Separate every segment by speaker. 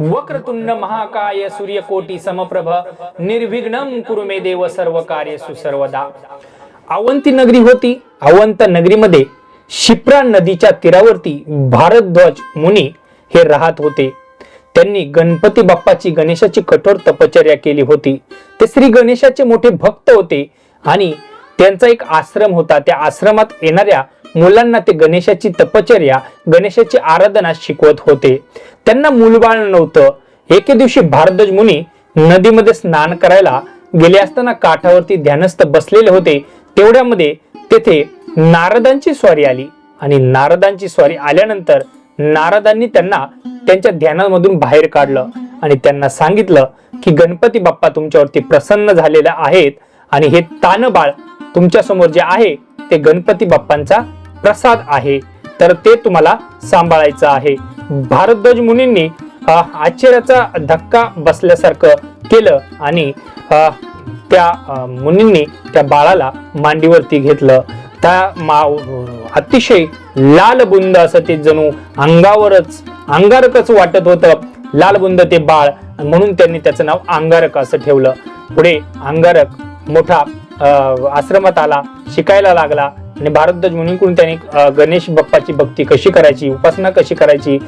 Speaker 1: वक्रतुंड महाकाय सूर्यकोटी समप्रभ निर्विघ्नम कुरु मे देव सर्व कार्य सुसर्वदा. अवंती नगरी होती अवंत नगरीमध्ये शिप्रा नदीच्या तीरावरती भारद्वाज मुनी हे राहत होते. त्यांनी गणपती बाप्पाची गणेशाची कठोर तपश्चर्या केली होती. ते श्री गणेशाचे मोठे भक्त होते आणि त्यांचा एक आश्रम होता. त्या आश्रमात येणाऱ्या मुलांना ते गणेशाची तपश्चर्या गणेशाची आराधना शिकवत होते. त्यांना मूलबाळ नव्हतं. एके दिवशी भारद्वाज मुनी नदीमध्ये स्नान करायला गेले असताना काठावरती ध्यानस्थ बसलेले होते. तेवढ्यामध्ये तेथे नारदांची स्वारी आली आणि नारदांची स्वारी आल्यानंतर नारदांनी त्यांना त्यांच्या ध्यानामधून बाहेर काढलं आणि त्यांना सांगितलं की गणपती बाप्पा तुमच्यावरती प्रसन्न झालेल्या आहेत आणि हे तानबाळ तुमच्यासमोर जे आहे ते गणपती बाप्पांचा प्रसाद आहे तर ते तुम्हाला सांभाळायचं आहे. भारद्वाज मुनींनी आश्चर्याचा धक्का बसल्यासारखं केलं आणि त्या मुनींनी त्या बाळाला मांडीवरती घेतलं. त्या मा अतिशय लाल बुंद असं ते जणू अंगावरच अंगारकच वाटत होतं. लाल बुंद ते बाळ म्हणून त्यांनी त्याचं नाव अंगारक असं ठेवलं. पुढे अंगारक मोठा आश्रमात आला शिकायला लागला. आणि भारतध्वज म्हणून त्यांनी त्याने गणेश बाप्पाची भक्ती कशी करायची उपासना कशी करायची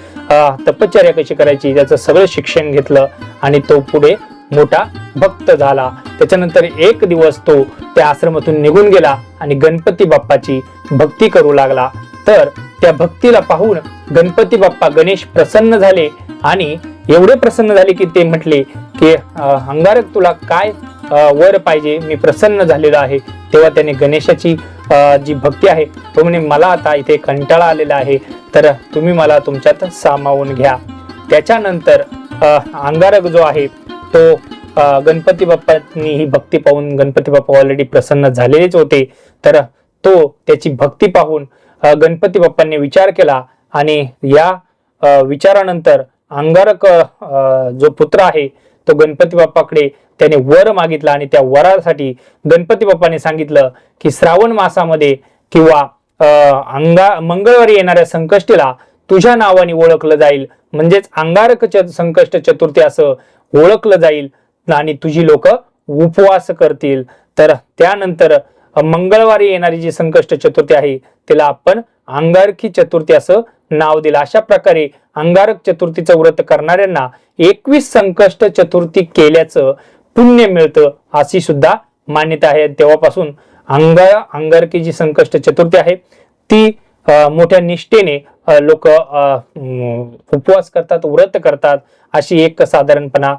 Speaker 1: तपश्चर्या कशी करायची त्याचं सगळं शिक्षण घेतलं आणि तो पुढे मोठा भक्त झाला. त्याच्यानंतर एक दिवस तो त्या आश्रमातून निघून गेला आणि गणपती बाप्पाची भक्ती करू लागला. तर त्या भक्तीला पाहून गणपती बाप्पा गणेश प्रसन्न झाले आणि एवढे प्रसन्न झाले की ते म्हटले की अंगारक तुला काय वर पाहिजे? मी प्रसन्न झालेलो आहे. तेव्हा त्याने गणेशाची जी भक्ती आहे तो म्हणे मला आता इथे कंटाळा आलेला आहे तर तुम्ही मला तुमच्यात सामावून घ्या. त्याच्यानंतर अंगारक जो आहे तो गणपती बाप्पांनी ही भक्ती पाहून गणपती बाप्पा ऑलरेडी प्रसन्न झालेलेच होते तर तो त्याची भक्ती पाहून गणपती बाप्पांनी विचार केला आणि या विचारानंतर अंगारक जो पुत्र आहे तो गणपती बाप्पाकडे त्याने वर मागितला आणि त्या वरासाठी गणपती बाप्पाने सांगितलं की श्रावण मासामध्ये किंवा अंगा मंगळवारी येणाऱ्या संकष्टीला तुझ्या नावाने ओळखलं जाईल. म्हणजेच अंगारक च- संकष्ट चतुर्थी असं ओळखलं जाईल आणि तुझी लोक उपवास करतील. तर त्यानंतर मंगळवारी येणारी जी संकष्ट चतुर्थी आहे तिला आपण अंगारकी चतुर्थी असं नाव दिलं. अशा प्रकारे अंगारक चतुर्थीचं व्रत करणाऱ्यांना एकवीस संकष्ट चतुर्थी केल्याचं पुण्य मिळतं अशी सुद्धा मान्यता आहे. तेव्हापासून अंग अंगारकी जी संकष्ट चतुर्थी आहे. ती मोठ्या निष्ठेने लोक उपवास करतात व्रत करतात अशी एक साधारणपणा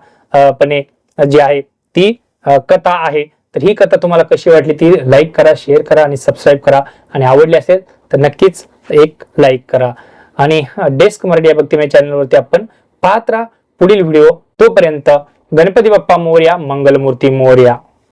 Speaker 1: पणे जी आहे ती कथा आहे. तर ही कथा तुम्हाला कशी वाटली ती लाईक करा शेअर करा आणि सबस्क्राईब करा. आणि आवडली असेल तर नक्कीच एक लाईक करा. आणि डेस्क मराठी या भक्तिमय चॅनलवरती आपण पाहत राहा. पुढील व्हिडिओ तोपर्यंत गणपती बाप्पा मोर्या मंगलमूर्ती मोर्या.